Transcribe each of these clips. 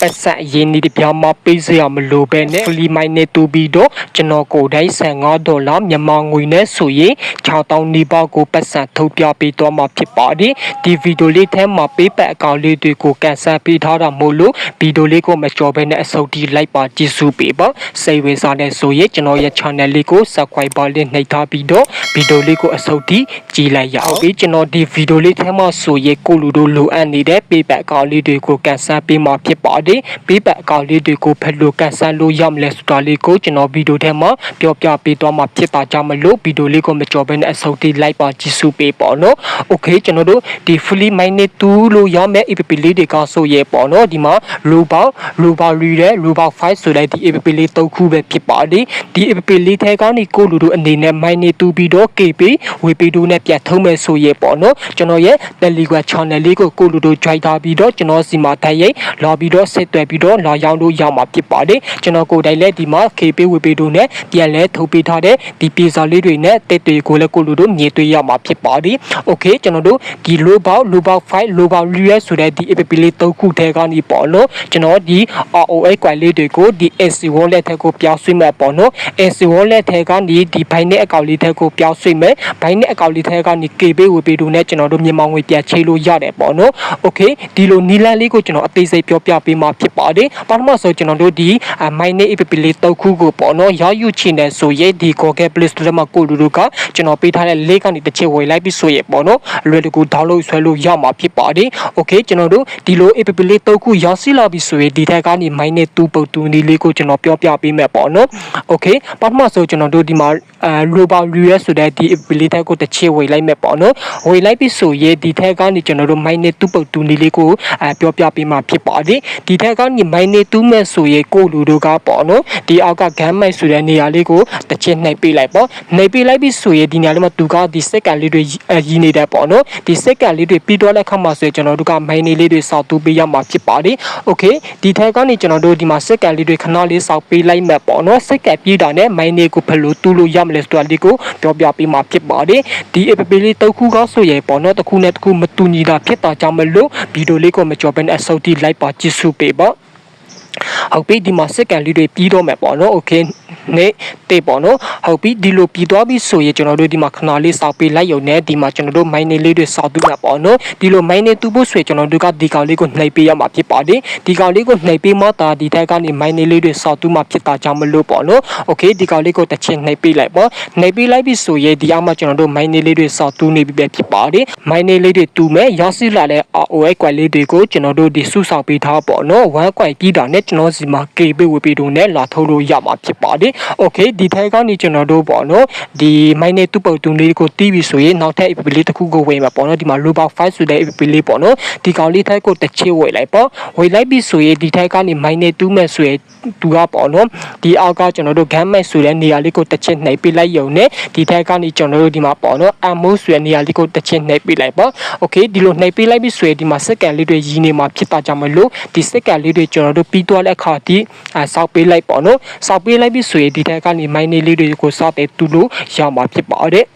ပတ်စံအရင်ဒီတစ်ပြားမပေးစရာမလိုပဲနဲ့ဖလီမိုင်းနဲ့တူပြီးတော့ကျွန်တော်ကိုယ်တိုင်15ဒေါ်လာမြန်မာငွေနဲ့ဆိုရင်6000နီးပါးကိုပတ်စံထုတ်ပြပေးတော့မှာဖြစ်ပါတယ်ဒီဗီဒီယိုလေးထဲမှာပေးပတ်အကောင့်လေးတွေကိုကန်ဆယ်ပေးထားတာမို့လို့ဗီဒီယိုလေးကိုမကြော်ဘဲနဲ့အစုပ်တီလိုက်ပါကြည့်စုပေးပါစိတ်ဝင်စားတဲ့ဆိုရင်ကျွန်တော်ရဲ့ channel လေးကို subscribe ပါလေးနှိပ်ထားပြီးတော့ဗီဒီယိုလေးကိုအစုပ်တီကြည့်လိုက်ရအောင်ပြီးကျွန်တော်ဒီဗီဒီယိုလေးထဲမှာဆိုရင်ကိုလူတို့လိုအပ်နေတဲ့ပေးပတ်အကောင့်လေးတွေကိုကန်ဆယ်ပေးမှာဖြစ်ပါတယ်ပေးပတ်အကောင့်လေးတွေကိုဖယ်လို့ကန်ဆယ်လို့ရမလဲဆိုတာလေးကိုကျွန်တော်ဗီဒီယိုထဲမှာပြောပြပေးသွားမှာဖြစ်တာကြောင့်မလို့ဗီဒီယိုလေးကိုမကြော်ဘဲနဲ့အစုပ်တီလိုက်ပါကြည့်စုပေးပေါ့နော် okay ကျွန်တော်တို့ဒီ fully minded 2လို့ရမယ့် app လေးတွေကဆိုရဲပေါ့နော်ဒီမှာ robot robot ရီတဲ့ robot 5ဆိုတဲ့ဒီ app လေး၃ခုပဲဖြစ်ပါတယ်ဒီ app လေးထဲကနေကိုလူတို့အနေနဲ့ minded 2ပြီးတော့ KP ဝေပီတို့နဲ့ပြန်ထုံးမယ်ဆိုရဲပေါ့နော်ကျွန်တော်ရဲ့ Telegram channel လေးကိုကိုလူတို့ join ထားပြီးတော့ကျွန်တော်စီမှာတိုက်ရိုက်လာပြီးတော့ဆက်သွယ်ပြီးတော့လာရောက်လို့ရမှာဖြစ်ပါတယ်ကျွန်တော်ကိုယ်တိုင်လည်းဒီမှာ KP ဝေပီတို့နဲ့ပြန်လဲထုတ်ပေးထားတဲ့ဒီပြေစာလေးတွေနဲ့တက်တွေကိုလည်းကိုလူတို့မြင်တွေ့ရမှာဖြစ်ပါတယ် okay ကျွန်တော်တို့ဒီ lobot lobot 5 lobot real ဆိုတဲ့ဒီ app လေး၃ခုထဲကနေပေါ့နော်ကျွန်တော်ဒီ ROA ကွိုင်လေးတွေကိုဒီ AC wallet ထဲကိုပြောင်းရွှေ့မယ်ပေါ့နော် AC wallet ထဲကနေဒီ Binance account လေးထဲကိုပြောင်းရွှေ့မယ် Binance account လေးထဲကနေ KB ဝေပေးတို့နဲ့ကျွန်တော်တို့မြန်မာငွေပြန်ချိလို့ရတယ်ပေါ့နော် okay ဒီလိုနီလန်းလေးကိုကျွန်တော်အသေးစိတ်ပြောပြပေးမှာဖြစ်ပါတယ်ပထမဆုံးကျွန်တော်တို့ဒီ Mine app လေး၃ခုကိုပေါ့နော်ရယူချင်တယ်ဆိုရင်ဒီ Google Play Store မှာကိုလူတို့ကကျွန်တော်ပေးထားတဲ့ link ကနေတစ်ချက်ဝေလိုက်ပြီးဆိုရင်ပေါ့နော်အလွယ်တကူ download ဆွဲလို့ရမှာဖြစ်ပါတယ်။ Okay ကျွန်တော်တို့ဒီလို app လေး၃ခုရောက်စီလာပြီဆိုရင်ဒီထက်ကနေ minus 2ပုတ်တူနီလေးကိုကျွန်တော်ပြောပြပေးမယ်ပေါ့နော်။ Okay ပထမဆုံးကျွန်တော်တို့ဒီမှာအဲ global US ဆိုတဲ့ဒီ app လေးထက်ကိုတစ်ချက်ဝေလိုက်မယ်ပေါ့နော်။ဝေလိုက်ပြီဆိုရင်ဒီထက်ကနေကျွန်တော်တို့ minus 2ပုတ်တူနီလေးကိုအဲပြောပြပေးမှာဖြစ်ပါတယ်။ဒီထက်ကနေ minus 2မဲ့ဆိုရင်ကိုလူတို့ကပေါ့နော်။ဒီအောက်က gun mic ဆိုတဲ့နေရာလေးကိုတစ်ချက်နှိပ်ပေးလိုက်ပေါ့။နှိပ်ပေးလိုက်ပြီဆိုရင်ဒီနေရာလေးမှာသူကဒီစက္ကန့်လေးတွေရည်နေတယ်ပေါ့နော်။ဒီစက္ကန့်လေးတွေပြီးတော့လက်ခါမှာဆိုရင်ကျွန်တော်တို့ကမိုင်းနေလေးတွေစောက်တူပေးရမှာဖြစ်ပါတယ်။ Okay ဒီထက်ကနေကျွန်တော်တို့ဒီမှာစက္ကန့်လေးတွေခဏလေးစောက်ပေးလိုက်မယ်ပေါ့နော်။စက္ကန့်ပြီးတာနဲ့မိုင်းနေကိုဖယ်လို့တူးလို့ရမလဲဆိုတာလေးကိုပြောပြပေးမှာဖြစ်ပါတယ်။ဒီ app လေးတစ်ခုကဆိုရင်ပေါ့နော်တစ်ခုနဲ့တစ်ခုမတူညီတာဖြစ်တာကြောင့်မလို့ဗီဒီယိုလေးကိုမကြော်ဘဲနဲ့အစုပ်တိလိုက်ပါကြည့်စုပေးပါ ဟုတ်ပြီဒီမှာစက္ကန့်လေးတွေပြီးတော့မယ်ပေါ့နော်โอเคနဲ့တေးပေါ့နော်ဟုတ်ပြီဒီလိုပြီးသွားပြီဆိုရင်ကျွန်တော်တို့ဒီမှာခဏလေးစောက်ပေးလိုက်ရုံနဲ့ဒီမှာကျွန်တော်တို့ mine လေးတွေစောက်ပြီးမှာပေါ့နော်ဒီလို mine တူဖို့ဆိုရင်ကျွန်တော်တို့ကဒီကောင်လေးကိုနှိပ်ပေးရမှာဖြစ်ပါတယ်ဒီကောင်လေးကိုနှိပ်ပေးမှသာဒီထက်ကနေ mine လေးတွေစောက်တူမှဖြစ်တာကြောင့်မလို့ပေါ့နော်โอเคဒီကောင်လေးကိုတစ်ချက်နှိပ်ပေးလိုက်ပေါ့နှိပ်ပေးလိုက်ပြီဆိုရင်ဒီအမှကျွန်တော်တို့ mine လေးတွေစောက်တူနေပြီပဲဖြစ်ပါတယ် mine လေးတွေတူမဲ့ရရှိလာတဲ့ ROI ကွက်လေးတွေကိုကျွန်တော်တို့ဒီစုဆောက်ပေးထားပေါ့နော်1ကွက်ပြီးတာနဲ့ ကျွန်တော်စီမှာ KB ဝေပေတို့နဲ့လာထုတ်လို့ရမှာဖြစ်ပါတယ်။ Okay ဒီထဲကနေကျွန်တော်တို့ပေါ့နော်ဒီ my နဲ့သူ့ပုံတူလေးကိုတီးပြီးဆိုရင်နောက်ထပ် app လေးတစ်ခုကိုဝင်မှာပေါ့နော်ဒီမှာ Robot 5ဆိုတဲ့ app လေးပေါ့နော်ဒီကောင်လေးထက်ကိုတစ်ချေဝေလိုက်ပေါ့ဝေလိုက်ပြီးဆိုရင်ဒီထဲကနေ my နဲ့သူ့မဲ့ဆိုရင်သူကပေါ့နော်ဒီအောက်ကကျွန်တော်တို့ gamma ဆိုတဲ့နေရာလေးကိုတစ်ချက်နှိပ်ပြလိုက်ရုံနဲ့ဒီထဲကနေကျွန်တော်တို့ဒီမှာပေါ့နော် ammo ဆိုတဲ့နေရာလေးကိုတစ်ချက်နှိပ်ပြလိုက်ပေါ့ Okay ဒီလိုနှိပ်ပြလိုက်ပြီးဆိုရင်ဒီမှာစက္ကန့်လေးတွေရည်နေမှာဖြစ်တာကြောင့်မလို့ဒီစက္ကန့်လေးတွေကျွန်တော်တို့ပြီးသွားတဲ့အခါဒီအဲစောက်ပေးလိုက်ပေါ့နော်စောက်ပေးလိုက်ပြီဆိုရင်ဒီထဲကနေ mine လေးတွေကိုစတဲ့တူလို့ရမှာဖြစ်ပါတယ်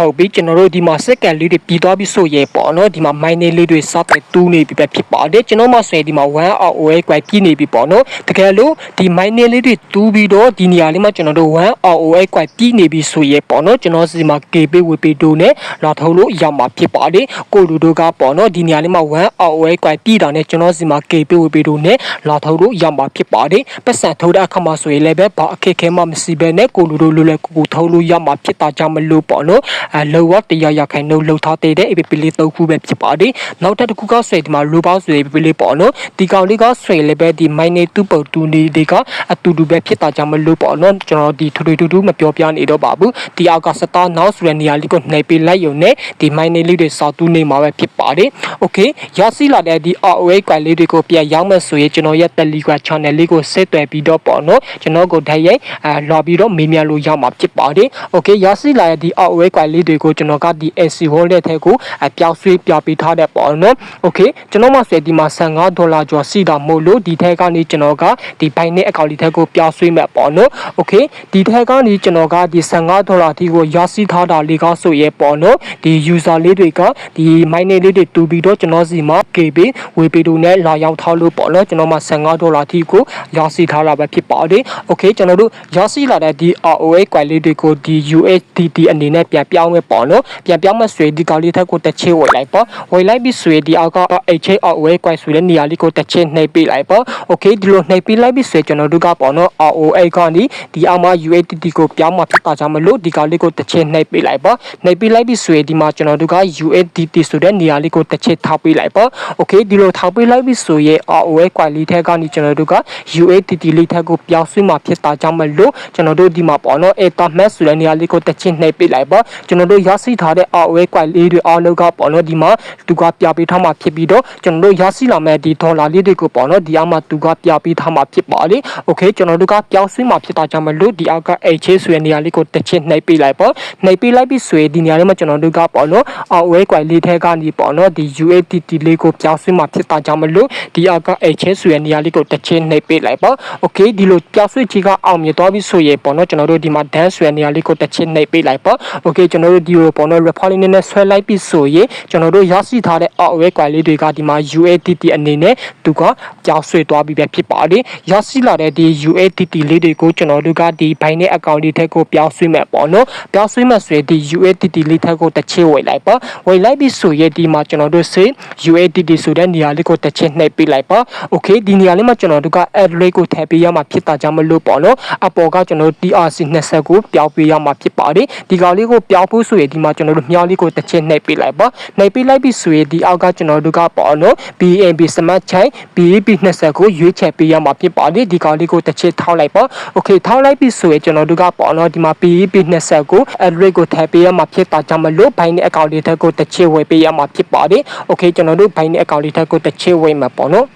ဟုတ်ပြီကျွန်တော်တို့ဒီမှာစက္ကန့်လေးတွေပြီးသွားပြီဆိုရင်ပေါ့နော်ဒီမှာ mine လေးတွေစတဲ့တူးနေပြီပဲဖြစ်ပါတယ်ကျွန်တော်မှဆိုရင်ဒီမှာ1 hour ကွယ်ပြီးနေပြီပေါ့နော်တကယ်လို့ဒီ mine လေးတွေတူးပြီးတော့ဒီနေရာလေးမှာကျွန်တော်တို့1 hour ကွယ်ပြီးနေပြီဆိုရင်ပေါ့နော်ကျွန်တော်စီမှာ KB ဝေပေးတို့နဲ့လာထုတ်လို့ရမှာဖြစ်ပါတယ်ကိုလူတို့ကပေါ့နော်ဒီနေရာလေးမှာ1 hour ကွယ်ပြီးတာနဲ့ကျွန်တော်စီမှာ KB ဝေပေးတို့နဲ့လာထုတ်လို့ရမှာဖြစ်ပါတယ်ပတ်စံထုတ်တဲ့အခါမှာဆိုရင်လည်းပဲဘာအခက်ခဲမှမရှိဘဲနဲ့ကိုလူတို့လိုလဲကိုကိုထုတ်လို့ရမှာဖြစ်တာကြောင့်မလို့ပေါ့နော်အဲလောဝတရားရခိုင်နှုတ်လှုပ်ထားတဲ့ APP လေး၃ခုပဲဖြစ်ပါတယ်နောက်တစ်ခုကဆွဲဒီမှာ robot ဆွဲ APP လေးပေါ့နော်ဒီကောင်လေးကဆွဲလည်းပဲဒီ mine 2ပုတ်2နေတွေကအတူတူပဲဖြစ်တာကြောင့်မလို့ပေါ့နော်ကျွန်တော်ဒီထူထူထူထူမပြောပြနေတော့ပါဘူးဒီအောက်ကစတာနောက်ဆိုတဲ့နေရာလေးကိုနှိပ်ပေးလိုက်ရုံနဲ့ဒီ mine လေးတွေစောက်တူးနေမှာပဲဖြစ်ပါတယ် okay ရရှိလာတဲ့ဒီ ROA ကွယ်လေးတွေကိုပြန်ရောက်မယ်ဆိုရင်ကျွန်တော်ရဲ့ Telegram channel လေးကိုဆက်သွယ်ပြီးတော့ပေါ့နော်ကျွန်တော်ကိုဓာတ်ရိုက်အဲလာပြီးတော့မေးမြန်းလို့ရမှာဖြစ်ပါတယ် okay ရရှိလာတဲ့ဒီ ROA ကွယ်လေးတွေကိုကျွန်တော်ကဒီ AC wallet ထဲကိုအပြောင်းရွှေ့ပြပေးထားတဲ့ပေါ့နော်။ Okay ကျွန်တော်မှဆိုရင်ဒီမှာ15ဒေါ်လာကျော်စီတာမို့လို့ဒီထဲကနေကျွန်တော်ကဒီ Binance account လေးထဲကိုပြောင်းရွှေ့မဲ့ပေါ့နော်။ Okay ဒီထဲကနေကျွန်တော်ကဒီ15ဒေါ်လာအထိကိုရရှိထားတာလေးကဆိုရဲပေါ့နော်။ဒီ user လေးတွေကဒီ miner လေးတွေတူပြီးတော့ကျွန်တော်စီမှာ KB ဝေပေတူနဲ့လာရောက်ထားလို့ပေါ့နော်ကျွန်တော်မှ15ဒေါ်လာအထိကိုရရှိထားတာပဲဖြစ်ပါတယ်။ Okay ကျွန်တော်တို့ရရှိလာတဲ့ဒီ ROA ကွိုင်လေးတွေကိုဒီ USDT အနေနဲ့ပြန်ပြောင်းမဲ့ပေါ့နော်ပြန်ပြောင်းမဲ့ဆွေဒီကောင်လေးထက်ကိုတစ်ချင်းဝယ်လိုက်ပေါ့ဝယ်လိုက်ပြီးဆွေဒီအောက်က HROA ကွိုင်ဆွေတဲ့နေရာလေးကိုတစ်ချင်းနှိပ်ပေးလိုက်ပေါ့ Okay ဒီလိုနှိပ်ပေးလိုက်ပြီးဆွေကျွန်တော်တို့ကပေါ့နော် ROA ကနေဒီအောက်မှာ USDT ကိုပြောင်းမှဖြစ်တာကြောင့်မလို့ဒီကောင်လေးကိုတစ်ချင်းနှိပ်ပေးလိုက်ပေါ့နှိပ်ပေးလိုက်ပြီးဆွေဒီမှာကျွန်တော်တို့က USDT ဆိုတဲ့နေရာလေးကိုတစ်ချင်းထောက်ပေးလိုက်ပေါ့ Okay ဒီလိုထောက်ပေးလိုက်ပြီးဆိုရင် ROA ကွိုင်လေးထက်ကနေကျွန်တော်တို့က USDT လေးထက်ကိုပြောင်းဆွမှဖြစ်တာကြောင့်မလို့ကျွန်တော်တို့ဒီမှာပေါ့နော် Ethernet ဆိုတဲ့နေရာလေးကိုတစ်ချင်းနှိပ်ပေးလိုက်ပေါ့ကျွန်တော်တို့ရရှိထားတဲ့ ROA ကွိုင်လေးတွေအားလုံးကပေါ့နော်ဒီမှာသူကပြပေးထားမှဖြစ်ပြီးတော့ကျွန်တော်တို့ရရှိလာမဲ့ဒီဒေါ်လာလေးတွေကိုပေါ့နော်ဒီအောက်မှာသူကပြပေးထားမှဖြစ်ပါလေ Okay ကျွန်တော်တို့ကပြောင်းဆွမှဖြစ်တာကြောင့်မလို့ဒီအောက်က H ဆိုတဲ့နေရာလေးကိုတစ်ချင်းနှိပ်ပေးလိုက်ပေါ့နှိပ်ပေးလိုက်ပြီးဆိုရင်ဒီနေရာလေးမှာကျွန်တော်တို့ကပေါ့နော် ROA ကွိုင်လေးထဲကနေပေါ့နော်ဒီ USDT လေးကိုပြောင်းဆွမှဖြစ်တာကြောင့်မလို့ဒီအောက်က H ဆိုတဲ့နေရာလေးကိုတစ်ချင်းနှိပ်ပေးလိုက်ပေါ့ Okay ဒီလိုပြောင်းဆွချီကအောင်မြင်သွားပြီဆိုရင်ပေါ့နော်ကျွန်တော်တို့ဒီမှာ dance ဆွဲနေရာလေးကိုတစ်ချင်းနှိပ်ပေးလိုက်ပေါ့ Okay ကျွန်တော်တို့ဒီလိုပေါ့နော် report လေးနဲ့ဆွဲလိုက်ပြီဆိုရင်ကျွန်တော်တို့ရရှိထားတဲ့ ROA ကွိုင်လေးတွေကဒီမှာ USDT အနေနဲ့သူကကြောက်ဆွေသွားပြီပဲဖြစ်ပါတယ်ရရှိလာတဲ့ဒီ USDT လေးတွေကိုကျွန်တော်တို့ကဒီ Binance account လေးထက်ကိုပြောင်းဆွေးမဲ့ပေါ့နော်ပြောင်းဆွေးမဲ့ဆိုရင်ဒီ USDT လေးထက်ကိုတစ်ချင်းဝယ်လိုက်ပေါ့ဝယ်လိုက်ပြီဆိုရင်ဒီမှာကျွန်တော်တို့စေ USDT ဆိုတဲ့နေရာလေးကိုတစ်ချင်းနှိပ်ပေးလိုက်ပေါ့ Okay ဒီနေရာလေးမှာကျွန်တော်တို့က add rate ကိုထည့်ပေးရမှာဖြစ်တာကြောင့်မလို့ပေါ့နော်အပေါ်ကကျွန်တော်တို့ TRC 20ကိုပြောင်းပေးရမှာဖြစ်ပါတယ်ဒီကောင်လေးကိုပြောင်းဖို့ဆိုရင်ဒီမှာကျွန်တော်တို့မြောက်လေးကိုတစ်ချက်နှိပ်ပေးလိုက်ပါနှိပ်ပေးလိုက်ပြီဆိုရင်ဒီအောက်ကကျွန်တော်တို့ကပေါ့နော် BNB Smart Chain BEP 20ကိုရွေးချယ်ပေးရမှာဖြစ်ပါတယ်ဒီကောင်လေးကိုတစ်ချက်ထောက်လိုက်ပါ Okay ထောက်လိုက်ပြီဆိုရင်ကျွန်တော်တို့ကပေါ့နော်ဒီမှာ BEP 20ကို add rate ကိုထည့်ပေးရမှာဖြစ်တာကြောင့်မလို့ဘိုင်းနဲ့အကောင့်လေးထက်ကိုတစ်ချက်ဝယ်ပေးရမှာဖြစ်ပါတယ် Okay ကျွန်တော်တို့ဘိုင်းနဲ့အကောင့်လေးထက်ကိုတစ်ချက်ဝယ်မှာပေါ့နော်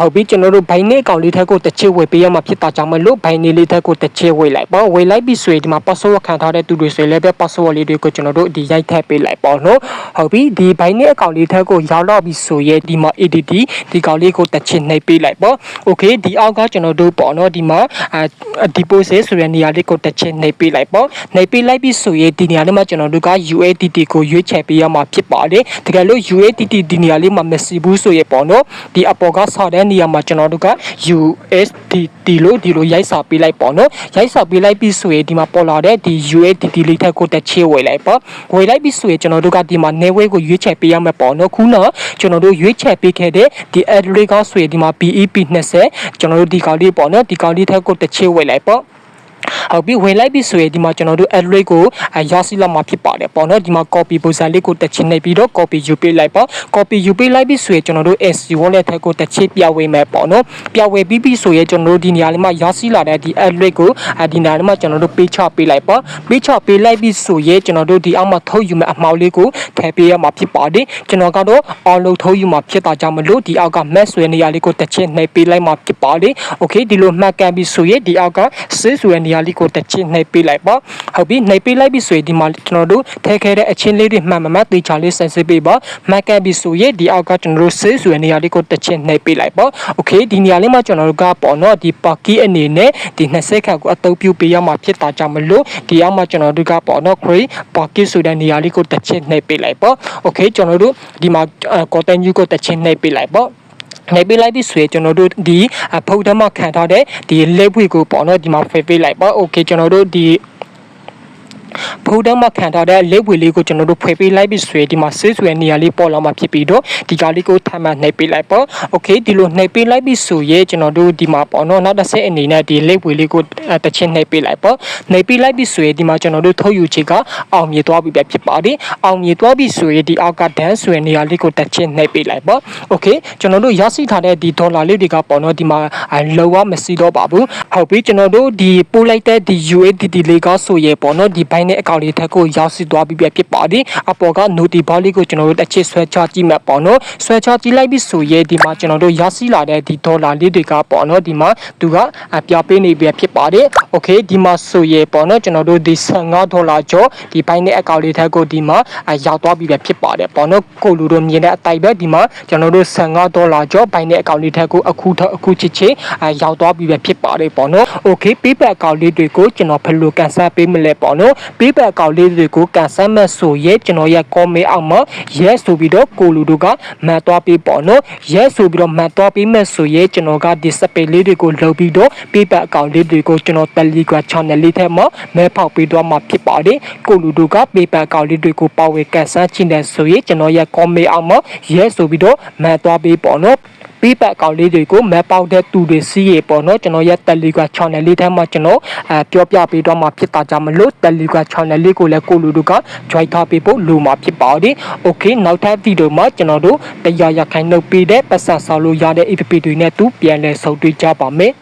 ဟုတ်ပြီကျွန်တော်တို့ဘိုင်နေအကောင့်လေးထက်ကိုတစ်ချစ်ဝေပေးရမှာဖြစ်တာကြောင့်မလို့ဘိုင်နေလေးထက်ကိုတစ်ချစ်ဝေလိုက်ပေါ့ဝေလိုက်ပြီဆိုရင်ဒီမှာ password ခံထားတဲ့သူတွေဆိုရင်လည်းပဲ password လေးတွေကိုကျွန်တော်တို့ဒီရိုက်ထည့်ပေးလိုက်ပေါ့နော်ဟုတ်ပြီဒီဘိုင်နေအကောင့်လေးထက်ကိုရောက်တော့ပြီဆိုရင်ဒီမှာ ADT ဒီကောင်လေးကိုတစ်ချစ်နှိပ်ပေးလိုက်ပေါ့ okay ဒီအောက်ကကျွန်တော်တို့ပေါ့နော်ဒီမှာအာ deposit ဆိုတဲ့နေရာလေးကိုတစ်ချစ်နှိပ်ပေးလိုက်ပေါ့နှိပ်ပေးလိုက်ပြီဆိုရင်ဒီနေရာလေးမှာကျွန်တော်တို့က USDT ကိုရွေးချယ်ပေးရမှာဖြစ်ပါတယ်တကယ်လို့ USDT ဒီနေရာလေးမှာမရှိဘူးဆိုရင်ပေါ့နော်ဒီအပေါ်ကဆောက်တဲ့နေရာမှာကျွန်တော်တို့က USDT လို့ဒီလိုရိုက်စာပေးလိုက်ပေါ့နော်ရိုက်စာပေးလိုက်ပြီးဆိုရင်ဒီမှာပေါ်လာတဲ့ဒီ USDT လေးထက်ကိုတစ်ချေဝယ်လိုက်ပေါ့ဝယ်လိုက်ပြီးဆိုရင်ကျွန်တော်တို့ကဒီမှာ network ကိုရွေးချယ်ပေးရမှာပေါ့နော်ခုနကျွန်တော်တို့ရွေးချယ်ပေးခဲ့တဲ့ဒီ ad rate ကဆိုရင်ဒီမှာ BEP 20ကျွန်တော်တို့ဒီကောင်လေးပေါ့နော်ဒီကောင်လေးထက်ကိုတစ်ချေဝယ်လိုက်ပေါ့ ဟုတ်ပြီဝင်လိုက်ပြီဆိုရင်ဒီမှာကျွန်တော်တို့ add rate ကိုရရှိလာမှာဖြစ်ပါတယ်ပေါ့နော်ဒီမှာ copy ပုံစံလေးကိုတက်ချင်နေပြီးတော့ copy ယူပေးလိုက်ပေါ့ copy ယူပေးလိုက်ပြီဆိုရင်ကျွန်တော်တို့ SC wallet ထက်ကိုတက်ချစ်ပြဝေမယ်ပေါ့နော်ပြဝေပြီးပြီဆိုရင်ကျွန်တော်တို့ဒီနေရာလေးမှာရရှိလာတဲ့ဒီ add rate ကိုဒီနေရာလေးမှာကျွန်တော်တို့ပေးချပေးလိုက်ပေါ့ပေးချပေးလိုက်ပြီဆိုရင်ကျွန်တော်တို့ဒီအောက်မှာထုတ်ယူမယ့်အမှောက်လေးကိုထည့်ပေးရမှာဖြစ်ပါတယ်ကျွန်တော်ကတော့အော်လုံးထုတ်ယူမှာဖြစ်တာကြောင့်မလို့ဒီအောက်က match ဆွဲနေရာလေးကိုတက်ချင်နှိပ်ပေးလိုက်မှာဖြစ်ပါတယ် okay ဒီလိုမှတ်ကန်ပြီဆိုရင်ဒီအောက်က save ဆွဲနေရာလေးကိုတစ်ချင်းနှိပ်ပေးလိုက်ပါဟုတ်ပြီနှိပ်ပေးလိုက်ပြီဆိုရင်ဒီမှာကျွန်တော်တို့ထည့်ခဲ့တဲ့အချင်းလေးတွေမှန်မှန်မှသေချာလေးဆင်စစ်ပေးပါမှတ်ကန်ပြီဆိုရင်ဒီအောက်ကကျွန်တော်တို့ save ဆွဲနေရာလေးကိုတစ်ချင်းနှိပ်ပေးလိုက်ပါ okay ဒီနေရာလေးမှာကျွန်တော်တို့ကပေါ့နော်ဒီ parky အနေနဲ့ဒီ20ခန့်ကိုအသုံးပြုပေးရမှာဖြစ်တာကြောင့်မလို့ဒီအောက်မှာကျွန်တော်တို့ကပေါ့နော် create parky ဆိုတဲ့နေရာလေးကိုတစ်ချင်းနှိပ်ပေးလိုက်ပါ okay ကျွန်တော်တို့ဒီမှာ content ကိုတစ်ချင်းနှိပ်ပေးလိုက်ပါ နေပေးလိုက်ပြီဆိုရင်ကျွန်တော်တို့ဒီဖုတ်တမခံထားတဲ့ဒီလက်ဖွေကိုပေါ့နော်ဒီမှာဖေးပေးလိုက်ပါโอเคကျွန်တော်တို့ဒီ ဖုတ်တမခံထားတဲ့လက်ဝေလေးကိုကျွန်တော်တို့ဖွေပေးလိုက်ပြီဆိုရင်ဒီမှာဆေးဆွဲနေရာလေးပေါ်လာမှာဖြစ်ပြီးတော့ဒီကလေးကိုထပ်မနှိပ်ပေးလိုက်ပေါ့โอเคဒီလိုနှိပ်ပေးလိုက်ပြီဆိုရင်ကျွန်တော်တို့ဒီမှာပေါ့နော်နောက်တစ်ဆက်အနေနဲ့ဒီလက်ဝေလေးကိုတစ်ချင်းနှိပ်ပေးလိုက်ပေါ့နှိပ်ပေးလိုက်ပြီဆိုရင်ဒီမှာကျွန်တော်တို့ထုတ်ယူချေကအောင်မြေသွားပြီပဲဖြစ်ပါတယ်အောင်မြေသွားပြီဆိုရင်ဒီအောက်ကဒန်းဆွဲနေရာလေးကိုတစ်ချင်းနှိပ်ပေးလိုက်ပေါ့โอเคကျွန်တော်တို့ရရှိထားတဲ့ဒီဒေါ်လာလေးတွေကပေါ့နော်ဒီမှာလောဝမရှိတော့ပါဘူးဟုတ်ပြီကျွန်တော်တို့ဒီပို့လိုက်တဲ့ဒီ USDT လေးကဆိုရင်ပေါ့နော်ဒီဘိုင်းနဲ့ တဲ့အကောင်လေးထက်ကိုရောက်စီသွားပြီးပြဖြစ်ပါသည်အပေါ်က notice box လေးကိုကျွန်တော်တို့တစ်ချက်ဆွဲချကြည့်မှာပေါ့နော်ဆွဲချကြည့်လိုက်ပြီးဆိုရင်ဒီမှာကျွန်တော်တို့ရောက်စီလာတဲ့ဒီဒေါ်လာလေးတွေကပေါ့နော်ဒီမှာသူကအပြပေးနေပြဖြစ်ပါတယ် okay ဒီမှာဆိုရင်ပေါ့နော်ကျွန်တော်တို့ဒီ15ဒေါ်လာကျော်ဒီဘိုင်းနဲ့အကောင်လေးထက်ကိုဒီမှာရောက်သွားပြီးပြဖြစ်ပါတယ်ပေါ့နော်ကိုလူတို့မြင်တဲ့အတိုက်ပဲဒီမှာကျွန်တော်တို့15ဒေါ်လာကျော်ဘိုင်းနဲ့အကောင်လေးထက်ကိုအခုထအခုချစ်ချစ်ရောက်သွားပြီးပြဖြစ်ပါတယ်ပေါ့နော် okay payback အကောင်လေးတွေကိုကျွန်တော်ဘယ်လိုကန်ဆယ်ပေးမလဲပေါ့နော် pay PayPal အကောင့်လေးတွေကိုကန်ဆယ်မဲ့ဆိုရင်ကျွန်တော်ရဲ့ comment အောက်မှာ yes ဆိုပြီးတော့ကိုလူတို့ကမှတ်သွားပေးပေါ့နော် yes ဆိုပြီးတော့မှတ်သွားပေးမဲ့ဆိုရင်ကျွန်တော်ကဒီ space လေးတွေကိုလုပ်ပြီးတော့ PayPal အကောင့်လေးတွေကိုကျွန်တော် Telegram channel လေးထဲမှာမဲဖောက်ပေးသွားမှာဖြစ်ပါတယ်ကိုလူတို့က PayPal အကောင့်လေးတွေကိုပါဝယ်ကန်ဆယ်ချင်တယ်ဆိုရင်ကျွန်တော်ရဲ့ comment အောက်မှာ yes ဆိုပြီးတော့မှတ်သွားပေးပေါ့နော် ပေးပတ်အကောင့်လေးတွေကိုမက်ပေါက်တဲ့သူတွေစီးရေပေါ့နော်ကျွန်တော်ရဲ့ Telegram channel လေးထဲမှာကျွန်တော်အဲပြောပြပေးတော့မှာဖြစ်တာကြောင့်မလို့ Telegram channel လေးကိုလည်းကိုလူတို့က join ထားပေးဖို့လိုမှာဖြစ်ပါတယ်။ Okay နောက်ထပ်ဗီဒီယိုမှာကျွန်တော်တို့တရားရခိုင်နှုတ်ပေးတဲ့ပတ်စံဆောင်လို့ရတဲ့ APP တွေနဲ့တူပြန်လည်ဆုံတွေ့ကြပါမယ်။